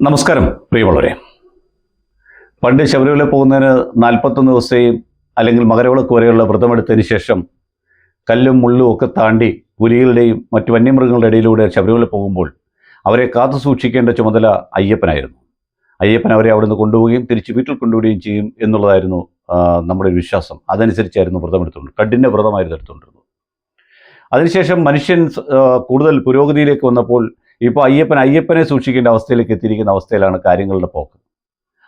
നമസ്കാരം പ്രിയമുള്ളവരെ. പണ്ട് ശബരിമല പോകുന്നതിന് നാൽപ്പത്തൊന്ന് ദിവസത്തെയും അല്ലെങ്കിൽ മകരവിളക്ക് വരെയുള്ള വ്രതമെടുത്തതിന് ശേഷം കല്ലും മുള്ളും ഒക്കെ താണ്ടി പുലികളുടെയും മറ്റ് വന്യമൃഗങ്ങളുടെ ഇടയിലൂടെ ശബരിമല പോകുമ്പോൾ അവരെ കാത്തു സൂക്ഷിക്കേണ്ട ചുമതല അയ്യപ്പനായിരുന്നു. അയ്യപ്പൻ അവരെ അവിടുന്ന് കൊണ്ടുപോവുകയും തിരിച്ച് വീട്ടിൽ കൊണ്ടുപോവുകയും ചെയ്യും എന്നുള്ളതായിരുന്നു നമ്മുടെ ഒരു വിശ്വാസം. അതനുസരിച്ചായിരുന്നു വ്രതമെടുത്തുകൊണ്ട് കഠിന വ്രതമായിരുന്നു എടുത്തുകൊണ്ടിരുന്നത്. അതിനുശേഷം മനുഷ്യൻ കൂടുതൽ പുരോഗതിയിലേക്ക് വന്നപ്പോൾ ഇപ്പോൾ അയ്യപ്പൻ അയ്യപ്പനെ സൂക്ഷിക്കേണ്ട അവസ്ഥയിലേക്ക് എത്തിയിരിക്കുന്ന അവസ്ഥയിലാണ് കാര്യങ്ങളുടെ പോക്ക്.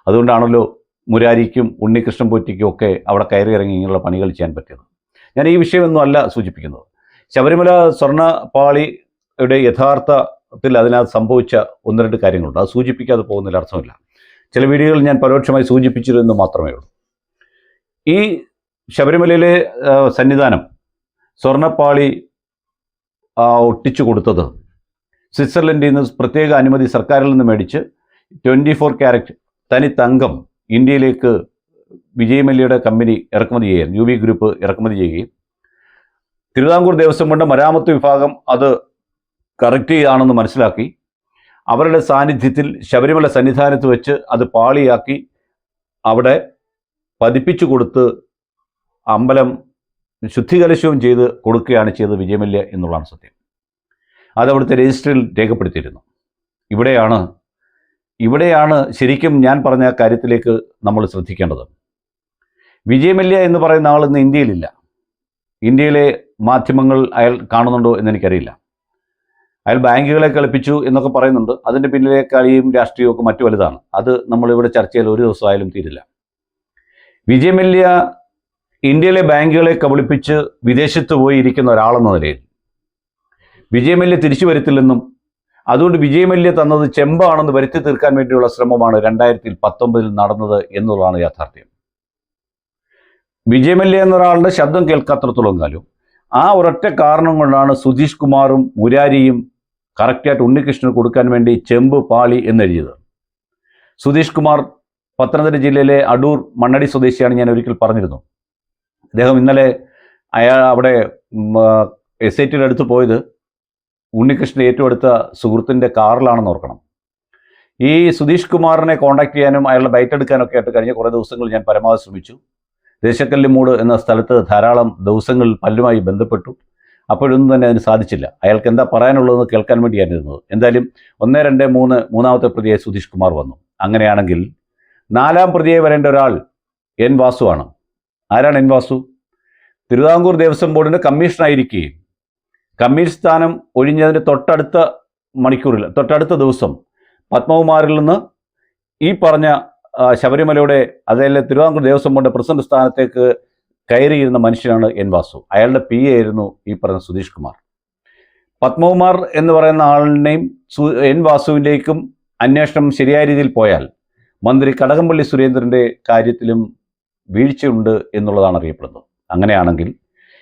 അതുകൊണ്ടാണല്ലോ മുരാരിക്കും ഉണ്ണികൃഷ്ണൻ പൊറ്റിക്കും ഒക്കെ അവിടെ കയറി ഇറങ്ങി ഇങ്ങനെയുള്ള പണികൾ ചെയ്യാൻ പറ്റിയത്. ഞാൻ ഈ വിഷയമൊന്നും അല്ല സൂചിപ്പിക്കുന്നത്. ശബരിമല സ്വർണപാളിയുടെ യഥാർത്ഥത്തിൽ അതിനകത്ത് സംഭവിച്ച ഒന്ന് രണ്ട് കാര്യങ്ങളുണ്ട്. അത് സൂചിപ്പിക്കാതെ പോകുന്നതിൽ അർത്ഥമില്ല. ചില വീഡിയോകൾ ഞാൻ പരോക്ഷമായി സൂചിപ്പിച്ചിരുന്നു മാത്രമേ ഉള്ളൂ. ഈ ശബരിമലയിലെ സന്നിധാനം സ്വർണപ്പാളി ഒട്ടിച്ചു കൊടുത്തത് സ്വിറ്റ്സർലൻഡിൽ നിന്ന് പ്രത്യേക അനുമതി സർക്കാരിൽ നിന്ന് മേടിച്ച് ട്വന്റി ഫോർ ക്യാരറ്റ് തനി തങ്കം ഇന്ത്യയിലേക്ക് വിജയമല്യയുടെ കമ്പനി ഇറക്കുമതി ചെയ്യുകയും യു ബി ഗ്രൂപ്പ് ഇറക്കുമതി ചെയ്യുകയും. തിരുവിതാംകൂർ ദേവസ്വം കൊണ്ട് മരാമത്ത് വിഭാഗം അത് കറക്റ്റ് ചെയ്യുകയാണെന്ന് മനസ്സിലാക്കി. അവരുടെ സാന്നിധ്യത്തിൽ ശബരിമല സന്നിധാനത്ത് വെച്ച് അത് പാളിയാക്കി അവിടെ പതിപ്പിച്ചു കൊടുത്ത് അമ്പലം ശുദ്ധികലശവും ചെയ്ത് കൊടുക്കുകയാണ് ചെയ്തത് വിജയമല്യ എന്നുള്ളതാണ് സത്യം. അത് അവിടുത്തെ രജിസ്റ്ററിൽ രേഖപ്പെടുത്തിയിരുന്നു. ഇവിടെയാണ് ഇവിടെയാണ് ശരിക്കും ഞാൻ പറഞ്ഞ കാര്യത്തിലേക്ക് നമ്മൾ ശ്രദ്ധിക്കേണ്ടത്. വിജയമല്യ എന്ന് പറയുന്ന ആൾ ഇന്ന് ഇന്ത്യയിലില്ല. ഇന്ത്യയിലെ മാധ്യമങ്ങൾ അയാൾ കാണുന്നുണ്ടോ എന്ന് എനിക്കറിയില്ല. അയാൾ ബാങ്കുകളെ കളിപ്പിച്ചു എന്നൊക്കെ പറയുന്നുണ്ട്. അതിന്റെ പിന്നിലെ കളിയും രാഷ്ട്രീയവും ഒക്കെ മറ്റു വലുതാണ്. അത് നമ്മളിവിടെ ചർച്ച ചെയ്ത് ഒരു ദിവസമായാലും തീരില്ല. വിജയമല്യ ഇന്ത്യയിലെ ബാങ്കുകളെ കബളിപ്പിച്ച് വിദേശത്ത് പോയി ഇരിക്കുന്ന ഒരാളെന്ന നിലയിൽ വിജയമല്യ തിരിച്ചു വരുത്തില്ലെന്നും അതുകൊണ്ട് വിജയമല്യ തന്നത് ചെമ്പാണെന്ന് വരുത്തി തീർക്കാൻ വേണ്ടിയുള്ള ശ്രമമാണ് രണ്ടായിരത്തി പത്തൊമ്പതിൽ നടന്നത് എന്നുള്ളതാണ് യാഥാർത്ഥ്യം. വിജയമല്യ എന്നൊരാളുടെ ശബ്ദം കേൾക്കാത്രത്തോളം കാലം. ആ ഒരൊറ്റ കാരണം കൊണ്ടാണ് സുധീഷ് കുമാറും മുരാരിയും കറക്റ്റായിട്ട് ഉണ്ണികൃഷ്ണന് കൊടുക്കാൻ വേണ്ടി ചെമ്പ് പാളി എന്നെഴുതിയത്. സുധീഷ് കുമാർ പത്തനംതിട്ട ജില്ലയിലെ അടൂർ മണ്ണടി സ്വദേശിയാണ് ഞാൻ ഒരിക്കൽ പറഞ്ഞിരുന്നു. അദ്ദേഹം ഇന്നലെ അയാൾ അവിടെ എസ് ഐ ടിയുടെ അടുത്ത് പോയത്. ഉണ്ണികൃഷ്ണൻ ഏറ്റവും അടുത്ത സുഹൃത്തിന്റെ കാറിലാണെന്ന് ഓർക്കണം. ഈ സുധീഷ് കുമാറിനെ കോൺടാക്ട് ചെയ്യാനും അയാളുടെ ബൈറ്റ് എടുക്കാനൊക്കെ ആയിട്ട് കഴിഞ്ഞ കുറേ ദിവസങ്ങൾ ഞാൻ പരമാവധി ശ്രമിച്ചു. ദേശക്കല്ലിമൂട് എന്ന സ്ഥലത്ത് ധാരാളം ദിവസങ്ങൾ പല്ലുമായി ബന്ധപ്പെട്ടു. അപ്പോഴൊന്നും തന്നെ അതിന് സാധിച്ചില്ല. അയാൾക്ക് എന്താ പറയാനുള്ളതെന്ന് കേൾക്കാൻ വേണ്ടിയായിരുന്നു എന്തായാലും ഒന്ന് രണ്ട് മൂന്ന് മൂന്നാമത്തെ പ്രതിയെ സുധീഷ് കുമാർ വന്നു. അങ്ങനെയാണെങ്കിൽ നാലാം പ്രതിയെ വരേണ്ട ഒരാൾ എൻ വാസു ആണ്. ആരാണ് എൻ വാസു? തിരുവിതാംകൂർ ദേവസ്വം ബോർഡിന്റെ കമ്മീഷണറായിരിക്കുകയും കമ്മീഷൻ സ്ഥാനം ഒഴിഞ്ഞതിന്റെ തൊട്ടടുത്ത മണിക്കൂറിൽ തൊട്ടടുത്ത ദിവസം പത്മകുമാറിൽ നിന്ന് ഈ പറഞ്ഞ ശബരിമലയുടെ അതല്ല തിരുവിതാംകൂർ ദേവസ്വം ബോർഡ് പ്രസിഡന്റ് സ്ഥാനത്തേക്ക് കയറിയിരുന്ന മനുഷ്യനാണ് എൻ വാസു. അയാളുടെ പി എ ആയിരുന്നു ഈ പറഞ്ഞ സുധീഷ് കുമാർ. പത്മകുമാർ എന്ന് പറയുന്ന ആളിനെയും എൻ വാസുവിന്റെയും അന്വേഷണം ശരിയായ രീതിയിൽ പോയാൽ മന്ത്രി കടകംപള്ളി സുരേന്ദ്രന്റെ കാര്യത്തിലും വീഴ്ചയുണ്ട് എന്നുള്ളതാണ് അറിയപ്പെടുന്നത്. അങ്ങനെയാണെങ്കിൽ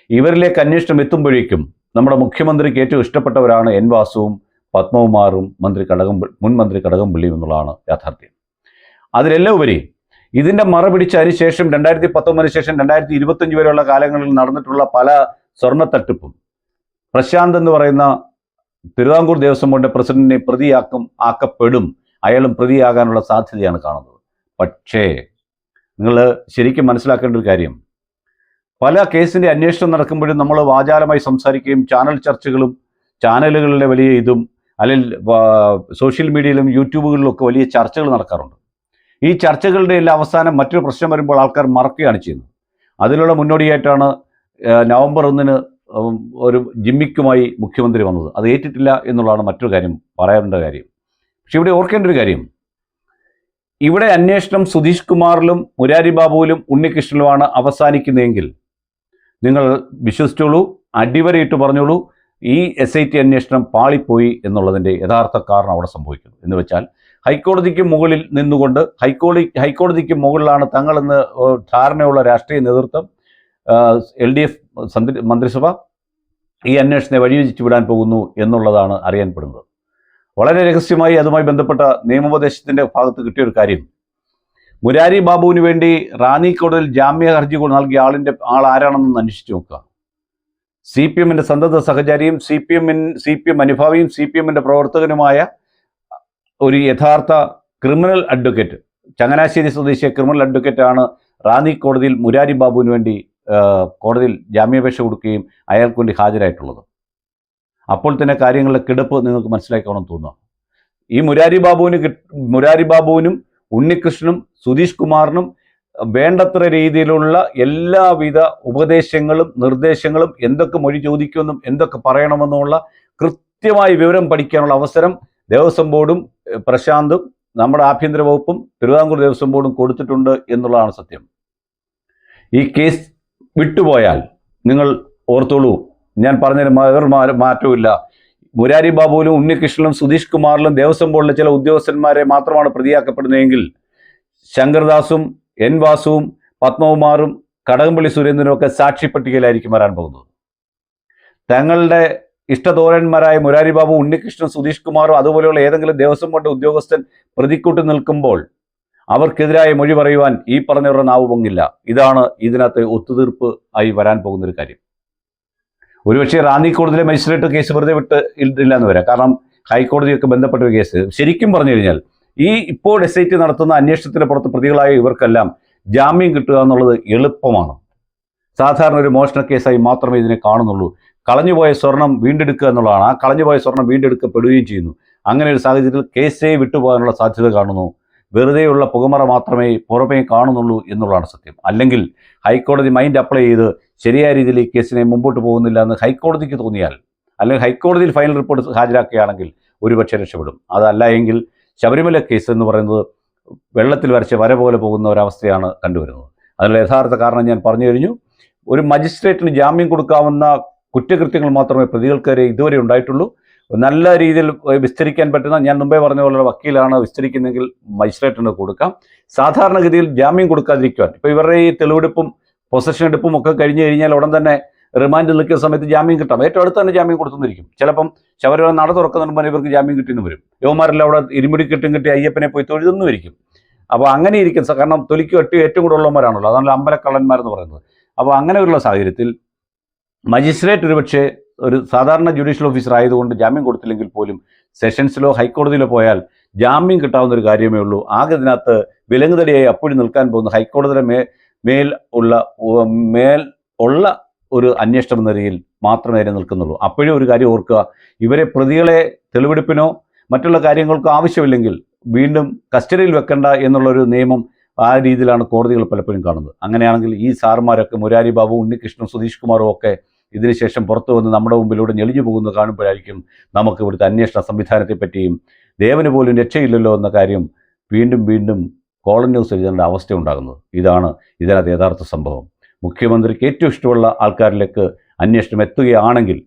ഇവരിലേക്ക് അന്വേഷണം എത്തുമ്പോഴേക്കും നമ്മുടെ മുഖ്യമന്ത്രിക്ക് ഏറ്റവും ഇഷ്ടപ്പെട്ടവരാണ് എൻ വാസുവും പത്മകുമാറും മന്ത്രി കടകം മുൻ മന്ത്രി കടകംപള്ളിയും എന്നുള്ളതാണ് യാഥാർത്ഥ്യം. അതിലെല്ലാം ഉപരി ഇതിന്റെ മറ പിടിച്ചതിന് ശേഷം രണ്ടായിരത്തി പത്തൊമ്പതിന് ശേഷം രണ്ടായിരത്തി ഇരുപത്തഞ്ച് വരെയുള്ള കാലങ്ങളിൽ നടന്നിട്ടുള്ള പല സ്വർണ തട്ടിപ്പും പ്രശാന്ത് എന്ന് പറയുന്ന തിരുവിതാംകൂർ ദേവസ്വം ബോർഡിന്റെ പ്രസിഡന്റിനെ പ്രതിയാക്കും ആക്കപ്പെടും അയാളും പ്രതിയാകാനുള്ള സാധ്യതയാണ് കാണുന്നത്. പക്ഷേ നിങ്ങൾ ശരിക്കും മനസ്സിലാക്കേണ്ട ഒരു കാര്യം പല കേസിന്റെ അന്വേഷണം നടക്കുമ്പോഴും നമ്മൾ വാചാലമായി സംസാരിക്കുകയും ചാനൽ ചർച്ചകളും ചാനലുകളിലെ വലിയ ഇതും അല്ലെങ്കിൽ സോഷ്യൽ മീഡിയയിലും യൂട്യൂബുകളിലും ഒക്കെ വലിയ ചർച്ചകൾ നടക്കാറുണ്ട്. ഈ ചർച്ചകളുടെ എല്ലാം അവസാനം മറ്റൊരു പ്രശ്നം വരുമ്പോൾ ആൾക്കാർ മറക്കുകയാണ് ചെയ്യുന്നത്. അതിലുള്ള മുന്നോടിയായിട്ടാണ് നവംബർ ഒന്നിന് ഒരു ജിമ്മിക്കുമായി മുഖ്യമന്ത്രി വന്നത്. അത് ഏറ്റിട്ടില്ല എന്നുള്ളതാണ് മറ്റൊരു കാര്യം പറയേണ്ട കാര്യം. പക്ഷെ ഇവിടെ ഓർക്കേണ്ട ഒരു കാര്യം. ഇവിടെ അന്വേഷണം സുധീഷ് കുമാറിലും മുരാരി ബാബുവിലും ഉണ്ണികൃഷ്ണനുമാണ് അവസാനിക്കുന്നതെങ്കിൽ നിങ്ങൾ വിശ്വസിച്ചോളൂ അടിവരയിട്ട് പറഞ്ഞോളൂ ഈ എസ് ഐ ടി അന്വേഷണം പാളിപ്പോയി എന്നുള്ളതിന്റെ യഥാർത്ഥ കാരണം അവിടെ സംഭവിക്കുന്നു. എന്ന് വെച്ചാൽ ഹൈക്കോടതിക്ക് മുകളിൽ നിന്നുകൊണ്ട് ഹൈക്കോടതി ഹൈക്കോടതിക്ക് മുകളിലാണ് തങ്ങളെന്ന് ധാരണയുള്ള രാഷ്ട്രീയ നേതൃത്വം എൽ ഡി എഫ് മന്ത്രിസഭ ഈ അന്വേഷണത്തെ വഴിവെച്ചു വിടാൻ പോകുന്നു എന്നുള്ളതാണ് അറിയാൻ പെടുന്നത്. വളരെ രഹസ്യമായി അതുമായി ബന്ധപ്പെട്ട നിയമോപദേശത്തിന്റെ ഭാഗത്ത് കിട്ടിയൊരു കാര്യം മുരാരി ബാബുവിന് വേണ്ടി റാന്നി കോടതിയിൽ ജാമ്യ ഹർജി നൽകിയ ആളിന്റെ ആൾ ആരാണെന്ന് അന്വേഷിച്ച് നോക്കുക. സി പി എമ്മിന്റെ സന്തത സഹചാരിയും സി പി എമ്മിൻ സി പി എം അനുഭാവിയും സി പി എമ്മിന്റെ പ്രവർത്തകനുമായ ഒരു യഥാർത്ഥ ക്രിമിനൽ അഡ്വക്കേറ്റ് ചങ്ങനാശ്ശേരി സ്വദേശിയ ക്രിമിനൽ അഡ്വക്കേറ്റ് ആണ് റാന്നി കോടതിയിൽ മുരാരി ബാബുവിന് വേണ്ടി കോടതിയിൽ ജാമ്യാപേക്ഷ കൊടുക്കുകയും അയാൾക്ക് വേണ്ടി ഹാജരായിട്ടുള്ളത്. അപ്പോൾ തന്നെ കാര്യങ്ങളുടെ കിടപ്പ് നിങ്ങൾക്ക് മനസ്സിലാക്കണമെന്ന് തോന്നുന്നു. ഈ മുരാരി ബാബുവിന് മുരാരി ബാബുവിനും ഉണ്ണികൃഷ്ണനും സുധീഷ് കുമാറിനും വേണ്ടത്ര രീതിയിലുള്ള എല്ലാവിധ ഉപദേശങ്ങളും നിർദ്ദേശങ്ങളും എന്തൊക്കെ മൊഴി ചോദിക്കുമെന്നും എന്തൊക്കെ പറയണമെന്നുമുള്ള കൃത്യമായ വിവരം പഠിക്കാനുള്ള അവസരം ദേവസ്വം ബോർഡും പ്രശാന്തും നമ്മുടെ ആഭ്യന്തര വകുപ്പും തിരുവിതാംകൂർ ദേവസ്വം ബോർഡും കൊടുത്തിട്ടുണ്ട് എന്നുള്ളതാണ് സത്യം. ഈ കേസ് വിട്ടുപോയാൽ നിങ്ങൾ ഓർത്തോളൂ ഞാൻ പറഞ്ഞതിന് മാറ്റവും മാറ്റവുമില്ല. മുരാരി ബാബുവിലും ഉണ്ണികൃഷ്ണനും സുധീഷ് കുമാറിലും ദേവസ്വം ബോർഡിലെ ചില ഉദ്യോഗസ്ഥന്മാരെ മാത്രമാണ് പ്രതിയാക്കപ്പെടുന്നതെങ്കിൽ ശങ്കർദാസും എൻ വാസുവും പത്മകുമാറും കടകംപള്ളി സുരേന്ദ്രനും ഒക്കെ സാക്ഷി പട്ടികയിലായിരിക്കും വരാൻ പോകുന്നത്. തങ്ങളുടെ ഇഷ്ടതോരന്മാരായ മുരാരി ബാബു ഉണ്ണികൃഷ്ണൻ സുധീഷ് കുമാറും അതുപോലെയുള്ള ഏതെങ്കിലും ദേവസ്വം ബോർഡ് ഉദ്യോഗസ്ഥൻ പ്രതിക്കൂട്ട് നിൽക്കുമ്പോൾ അവർക്കെതിരായ മൊഴി പറയുവാൻ ഈ പറഞ്ഞവരുടെ നാവ് പൊങ്ങില്ല. ഇതാണ് ഇതിനകത്ത് ഒത്തുതീർപ്പ് ആയി വരാൻ പോകുന്ന ഒരു കാര്യം. ഒരുപക്ഷെ റാന്നി കോടതിയിലെ മജിസ്ട്രേറ്റ് കേസ് വെറുതെ വിട്ട് ഇല്ല എന്ന് വരാം. കാരണം ഹൈക്കോടതിയൊക്കെ ബന്ധപ്പെട്ട ഒരു കേസ്. ശരിക്കും പറഞ്ഞു കഴിഞ്ഞാൽ ഈ ഇപ്പോൾ എസ് ഐ ടി നടത്തുന്ന അന്വേഷണത്തിന് പുറത്ത് പ്രതികളായ ഇവർക്കെല്ലാം ജാമ്യം കിട്ടുക എന്നുള്ളത് എളുപ്പമാണ്. സാധാരണ ഒരു മോഷണ കേസായി മാത്രമേ ഇതിനെ കാണുന്നുള്ളൂ. കളഞ്ഞുപോയ സ്വർണം വീണ്ടെടുക്കുക എന്നുള്ളതാണ്. ആ കളഞ്ഞുപോയ സ്വർണം വീണ്ടെടുക്കപ്പെടുകയും ചെയ്യുന്നു. അങ്ങനെ ഒരു സാഹചര്യത്തിൽ കേസേ വിട്ടുപോകാനുള്ള സാധ്യത കാണുന്നു. വെറുതെയുള്ള പുകമറ മാത്രമേ പുറമേ കാണുന്നുള്ളൂ എന്നുള്ളതാണ് സത്യം. അല്ലെങ്കിൽ ഹൈക്കോടതി മൈൻഡ് അപ്ലൈ ചെയ്ത് ശരിയായ രീതിയിൽ ഈ കേസിനെ മുമ്പോട്ട് പോകുന്നില്ല എന്ന് ഹൈക്കോടതിക്ക് തോന്നിയാൽ അല്ലെങ്കിൽ ഹൈക്കോടതിയിൽ ഫൈനൽ റിപ്പോർട്ട് ഹാജരാക്കുകയാണെങ്കിൽ ഒരുപക്ഷെ രക്ഷപ്പെടും. അതല്ല എങ്കിൽ ശബരിമല കേസ് എന്ന് പറയുന്നത് വെള്ളത്തിൽ വരച്ച വര പോലെ പോകുന്ന ഒരവസ്ഥയാണ് കണ്ടുവരുന്നത്. അതിനുള്ള യഥാർത്ഥ കാരണം ഞാൻ പറഞ്ഞു കഴിഞ്ഞു. ഒരു മജിസ്ട്രേറ്റിന് ജാമ്യം കൊടുക്കാവുന്ന കുറ്റകൃത്യങ്ങൾ മാത്രമേ പ്രതികൾക്കെതിരെ ഇതുവരെ ഉണ്ടായിട്ടുള്ളൂ. നല്ല രീതിയിൽ വിസ്തരിക്കാൻ പറ്റുന്ന ഞാൻ മുമ്പേ പറഞ്ഞ പോലെ വക്കീലാണ് വിസ്തരിക്കുന്നതെങ്കിൽ മജിസ്ട്രേറ്റിന് കൊടുക്കാം. സാധാരണഗതിയിൽ ജാമ്യം കൊടുക്കാതിരിക്കുവാൻ. ഇപ്പോൾ ഇവരുടെ ഈ തെളിവെടുപ്പും പൊസഷൻ എടുപ്പും ഒക്കെ കഴിഞ്ഞു കഴിഞ്ഞാൽ ഉടൻ തന്നെ റിമാൻഡ് നിൽക്കുന്ന സമയത്ത് ജാമ്യം കിട്ടാം. ഏറ്റവും അടുത്ത് തന്നെ ജാമ്യം കൊടുത്തുന്നിരിക്കും ചിലപ്പം ശബരിമല നട തുറക്കുന്നതിന് മുമ്പ് ഇവർക്ക് ജാമ്യം കിട്ടിയെന്ന് വരും. യുവമാരെല്ലാം അവിടെ ഇരുമുടി കിട്ടും കിട്ടി അയ്യപ്പനെ പോയി തൊഴുതെന്നും ഇരിക്കും അപ്പോൾ അങ്ങനെ ഇരിക്കും കാരണം തൊലിക്ക് വെട്ടി ഏറ്റവും കൂടുതൽ ഉള്ളവന്മാരാണല്ലോ അതാണ് അമ്പലക്കള്ളന്മാരെന്ന് പറയുന്നത്. അപ്പോൾ അങ്ങനെയുള്ള സാഹചര്യത്തിൽ മജിസ്ട്രേറ്റ് ഒരുപക്ഷെ ഒരു സാധാരണ ജുഡീഷ്യൽ ഓഫീസർ ആയതുകൊണ്ട് ജാമ്യം കൊടുത്തില്ലെങ്കിൽ പോലും സെഷൻസിലോ ഹൈക്കോടതിയിലോ പോയാൽ ജാമ്യം കിട്ടാവുന്ന ഒരു കാര്യമേ ഉള്ളൂ. ആകെ ഇതിനകത്ത് വിലങ്ങുതടിയായി അപ്പോഴും നിൽക്കാൻ പോകുന്ന ഹൈക്കോടതിയുടെ മേ മേൽ ഉള്ള മേൽ ഉള്ള ഒരു അന്വേഷണം എന്ന നിലയിൽ മാത്രമേ അതിനെ നിൽക്കുന്നുള്ളൂ. അപ്പോഴും ഒരു കാര്യം ഓർക്കുക. ഇവരെ പ്രതികളെ തെളിവെടുപ്പിനോ മറ്റുള്ള കാര്യങ്ങൾക്കോ ആവശ്യമില്ലെങ്കിൽ വീണ്ടും കസ്റ്റഡിയിൽ വെക്കേണ്ട എന്നുള്ളൊരു നിയമം ആ രീതിയിലാണ് കോടതികൾ പലപ്പോഴും കാണുന്നത്. അങ്ങനെയാണെങ്കിൽ ഈ സാർമാരൊക്കെ മുരാരി ബാബു ഉണ്ണികൃഷ്ണൻ സുധീഷ് കുമാറും ഒക്കെ ഇതിനുശേഷം പുറത്തു വന്ന് നമ്മുടെ മുമ്പിലൂടെ ഞെളിഞ്ഞു പോകുന്നത് കാണുമ്പോഴായിരിക്കും നമുക്ക് ഇവിടുത്തെ അന്വേഷണ സംവിധാനത്തെപ്പറ്റിയും ദേവന് പോലും രക്ഷയില്ലല്ലോ എന്ന കാര്യം വീണ്ടും വീണ്ടും കോളൻ ന്യൂസ് എഴുതേണ്ട അവസ്ഥ ഉണ്ടാകുന്നത്. ഇതാണ് ഇതിനകത്ത് യഥാർത്ഥ സംഭവം. മുഖ്യമന്ത്രിക്ക് ഏറ്റവും ഇഷ്ടമുള്ള ആൾക്കാരിലേക്ക് അന്വേഷണം എത്തുകയാണെങ്കിൽ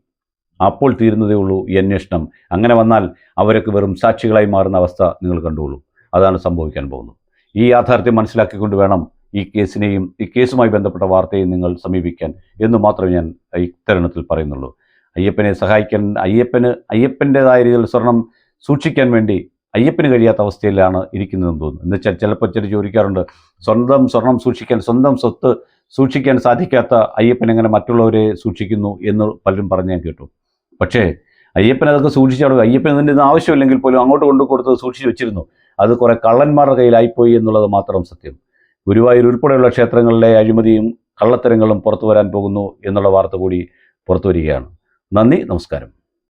അപ്പോൾ തീരുന്നതേ ഉള്ളൂ ഈ അന്വേഷണം. അങ്ങനെ വന്നാൽ അവരൊക്കെ വെറും സാക്ഷികളായി മാറുന്ന അവസ്ഥ നിങ്ങൾ കണ്ടുകൊള്ളൂ അതാണ് സംഭവിക്കാൻ പോകുന്നത്. ഈ യാഥാർത്ഥ്യം മനസ്സിലാക്കിക്കൊണ്ട് വേണം ഈ കേസിനെയും ഈ കേസുമായി ബന്ധപ്പെട്ട വാർത്തയും നിങ്ങൾ സമീപിക്കാൻ എന്ന് മാത്രമേ ഞാൻ ഇത്തരണത്തിൽ പറയുന്നുള്ളൂ. അയ്യപ്പനെ സഹായിക്കാൻ അയ്യപ്പന് അയ്യപ്പന്റെതായ രീതിയിൽ സ്വർണം സൂക്ഷിക്കാൻ വേണ്ടി അയ്യപ്പന് കഴിയാത്ത അവസ്ഥയിലാണ് ഇരിക്കുന്നതെന്ന് തോന്നുന്നു. എന്ന് വെച്ചാൽ ചിലപ്പോൾ ചില ചോദിക്കാറുണ്ട് സ്വന്തം സ്വർണം സൂക്ഷിക്കാൻ സ്വന്തം സ്വത്ത് സൂക്ഷിക്കാൻ സാധിക്കാത്ത അയ്യപ്പൻ എങ്ങനെ മറ്റുള്ളവരെ സൂക്ഷിക്കുന്നു? എന്ന് പലരും പറഞ്ഞു ഞാൻ കേട്ടു. പക്ഷേ അയ്യപ്പൻ അതൊക്കെ സൂക്ഷിച്ചവിടെ അയ്യപ്പൻ അതിന്റെ ഒന്നും ആവശ്യമില്ലെങ്കിൽ പോലും അങ്ങോട്ട് കൊണ്ടു കൊടുത്തത് സൂക്ഷിച്ച് വെച്ചിരുന്നു. അത് കുറേ കള്ളന്മാരുടെ കയ്യിലായിപ്പോയി എന്നുള്ളത് മാത്രം സത്യം. ഗുരുവായൂർ ഉൾപ്പെടെയുള്ള ക്ഷേത്രങ്ങളിലെ അഴിമതിയും കള്ളത്തരങ്ങളും പുറത്തു വരാൻ പോകുന്നു എന്നുള്ള വാർത്ത കൂടി പുറത്തു വരികയാണ്. നന്ദി നമസ്കാരം.